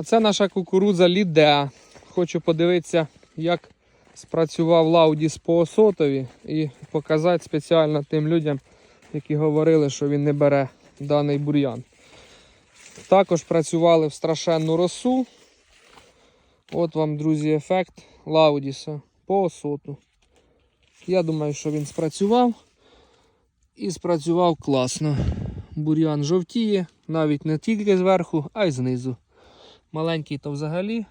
Оце наша кукурудза Лідеа. Хочу подивитися, як спрацював Лаудіс по осотові і показати спеціально тим людям, які говорили, що він не бере даний бур'ян. Також працювали в страшенну росу. От вам, друзі, ефект Лаудіса по осоту. Я думаю, що він спрацював. І спрацював класно. Бур'ян жовтіє, навіть не тільки зверху, а й знизу. Маленький то взагалі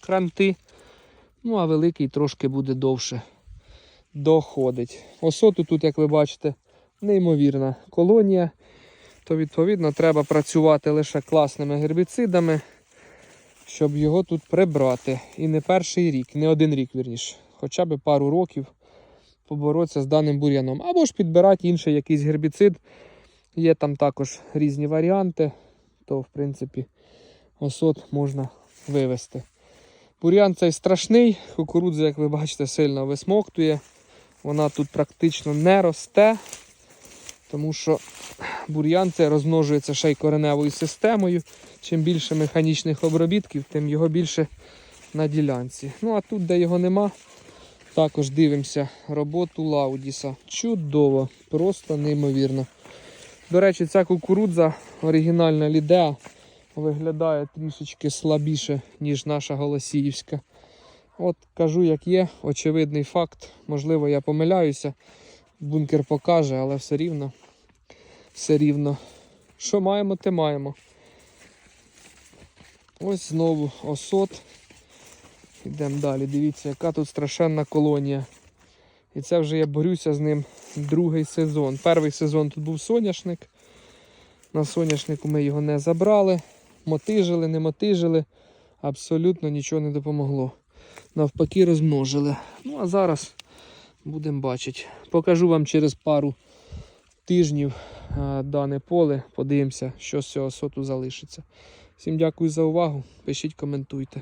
кранти. Ну, а великий трошки буде довше доходить. Осоту тут, як ви бачите, неймовірна колонія. То, відповідно, треба працювати лише класними гербіцидами, щоб його тут прибрати. І не перший рік, не один рік, вірніше, хоча б пару років поборотися з даним бур'яном. Або ж підбирати інший якийсь гербіцид. Є там також різні варіанти, то, в принципі, осот можна вивести. Бур'ян цей страшний, кукурудза, як ви бачите, сильно висмоктує. Вона тут практично не росте, тому що бур'ян цей розмножується ще й кореневою системою. Чим більше механічних обробітків, тим його більше на ділянці. Ну а тут, де його нема, також дивимося роботу Лаудіса. Чудово, просто неймовірно. До речі, ця кукурудза оригінальна Лідеа виглядає трішечки слабіше, ніж наша Голосіївська. От кажу, як є, очевидний факт. Можливо, я помиляюся. Бункер покаже, але все рівно. Все рівно. Що маємо, те маємо. Ось знову осот. Йдемо далі. Дивіться, яка тут страшенна колонія. І це вже я борюся з ним другий сезон. Перший сезон тут був соняшник. На соняшнику ми його не забрали. Мотижили, не мотижили. Абсолютно нічого не допомогло. Навпаки, розмножили. Ну а зараз будемо бачити. Покажу вам через пару тижнів а, дане поле. Подивимося, що з цього соту залишиться. Всім дякую за увагу. Пишіть, коментуйте.